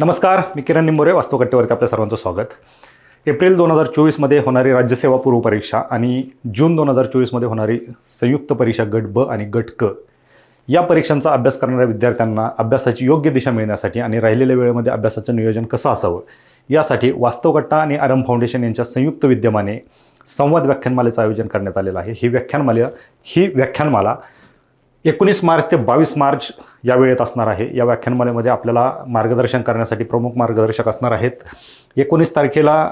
नमस्कार मी किरण निंबोरे वास्तवकट्टेवरती आपल्या सर्वांचं स्वागत. एप्रिल दोन हजार चोवीसमध्ये होणारी राज्यसेवा पूर्व परीक्षा आणि जून दोन हजार चोवीसमध्ये होणारी संयुक्त परीक्षा गट ब आणि गट क या परीक्षांचा अभ्यास करणाऱ्या विद्यार्थ्यांना अभ्यासाची योग्य दिशा मिळण्यासाठी आणि राहिलेल्या वेळेमध्ये अभ्यासाचं नियोजन कसं असावं यासाठी वास्तवकट्टा आणि आरम फाउंडेशन यांच्या संयुक्त विद्यमाने संवाद व्याख्यानमालेचं आयोजन करण्यात आलेलं आहे. ही व्याख्यानमाला ही व्याख्यानमाला एकोणीस मार्च ते बावीस मार्च या वेळेत असणार आहे. या व्याख्यानमालेमध्ये आपल्याला मार्गदर्शन करण्यासाठी प्रमुख मार्गदर्शक असणार आहेत. एकोणीस तारखेला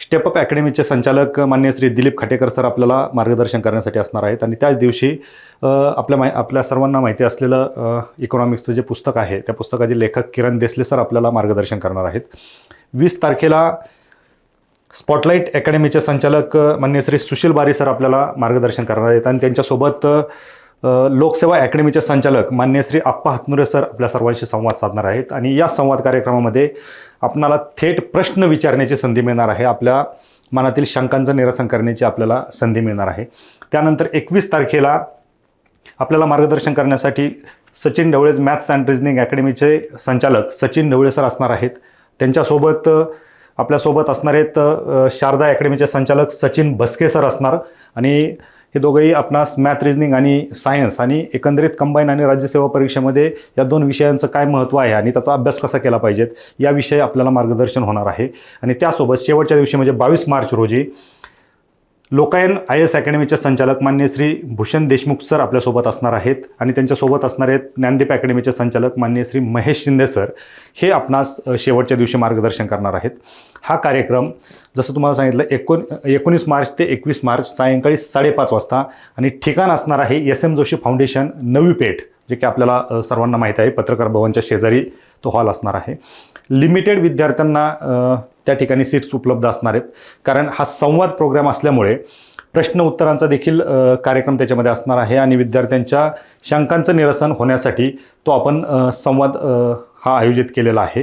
स्टेपअप अकॅडमीचे संचालक मान्य श्री दिलीप खाटेकर सर आपल्याला मार्गदर्शन करण्यासाठी असणार आहेत. आणि त्याच दिवशी आपल्या माहि आपल्या सर्वांना माहिती असलेलं इकॉनॉमिक्सचं जे पुस्तक आहे त्या पुस्तकाचे लेखक किरण देसले सर आपल्याला मार्गदर्शन करणार आहेत. वीस तारखेला स्पॉटलाईट अकॅडमीचे संचालक मान्य श्री सुशील बारी सर आपल्याला मार्गदर्शन करणार आहेत. आणि त्यांच्यासोबत लोकसेवा अकॅडमीचे संचालक मान्य श्री आप्पा हातनुरे सर आपल्या सर्वांशी संवाद साधणार आहेत. आणि या संवाद कार्यक्रमामध्ये आपणाला थेट प्रश्न विचारण्याची संधी मिळणार आहे. आपल्या मनातील शंकांचं निरसन करण्याची आपल्याला संधी मिळणार आहे. त्यानंतर एकवीस तारखेला आपल्याला मार्गदर्शन करण्यासाठी Sachin Dhawale's maths and reasoning अकॅडमीचे संचालक सचिन ढवळे सर असणार आहेत. त्यांच्यासोबत आपल्यासोबत असणार आहेत शारदा अकॅडमीचे संचालक सचिन भस्के सर असणार. आणि हे दोघंही आपणास मॅथ रिजनिंग आणि सायन्स आणि एकंदरीत कंबाईन आणि राज्यसेवा परीक्षेमध्ये या दोन विषयांचं काय महत्त्व आहे आणि त्याचा अभ्यास कसा केला पाहिजेत याविषयी आपल्याला मार्गदर्शन होणार आहे. आणि त्यासोबत शेवटच्या दिवशी म्हणजे बावीस मार्च रोजी लोकायन आय एस अकॅडमीचे संचालक मान्य श्री भूषण देशमुख सर आपल्यासोबत असणार आहेत आणि त्यांच्यासोबत असणार आहेत ज्ञानदीप अकॅडमीचे संचालक मान्य श्री महेश शिंदे सर. हे आपणास शेवटच्या दिवशी मार्गदर्शन करणार आहेत. हा कार्यक्रम जसं तुम्हाला सांगितलं एकोण एकोणीस मार्च ते एकवीस मार्च सायंकाळी साडेपाच वाजता आणि ठिकाण असणार आहे S M Joshi foundation Navi Peth जे की आपल्याला सर्वांना माहीत आहे पत्रकार भवनच्या शेजारी तो हॉल असणार आहे. लिमिटेड विद्यार्थ्यांना त्या ठिकाणी सीट्स उपलब्ध असणार आहेत. कारण हा संवाद प्रोग्राम असल्यामुळे प्रश्न उत्तरांचा देखील कार्यक्रम त्याच्यामध्ये असणार आहे आणि विद्यार्थ्यांच्या शंकांचं निरसन होण्यासाठी तो आपण संवाद हा आयोजित केलेला आहे.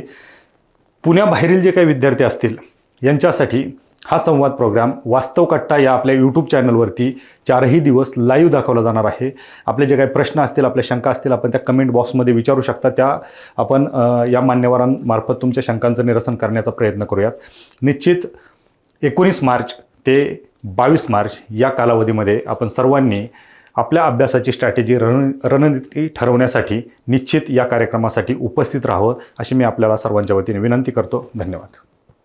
पुण्याबाहेरील जे काही विद्यार्थी असतील यांच्यासाठी हा संवाद प्रोग्राम वास्तव कट्टा या आपल्या यूट्यूब चॅनलवरती चारही दिवस लाईव्ह दाखवला जाणार आहे. आपले जे काही प्रश्न असतील आपल्या शंका असतील आपण त्या कमेंट बॉक्समध्ये विचारू शकता. त्या आपण या मान्यवरांमार्फत तुमच्या शंकांचं निरसन करण्याचा प्रयत्न करूयात. निश्चित एकोणीस मार्च ते बावीस मार्च या कालावधीमध्ये आपण सर्वांनी आपल्या अभ्यासाची स्ट्रॅटेजी रण रणनीती ठरवण्यासाठी निश्चित या कार्यक्रमासाठी उपस्थित राहावं अशी मी आपल्याला सर्वांच्या वतीने विनंती करतो. धन्यवाद.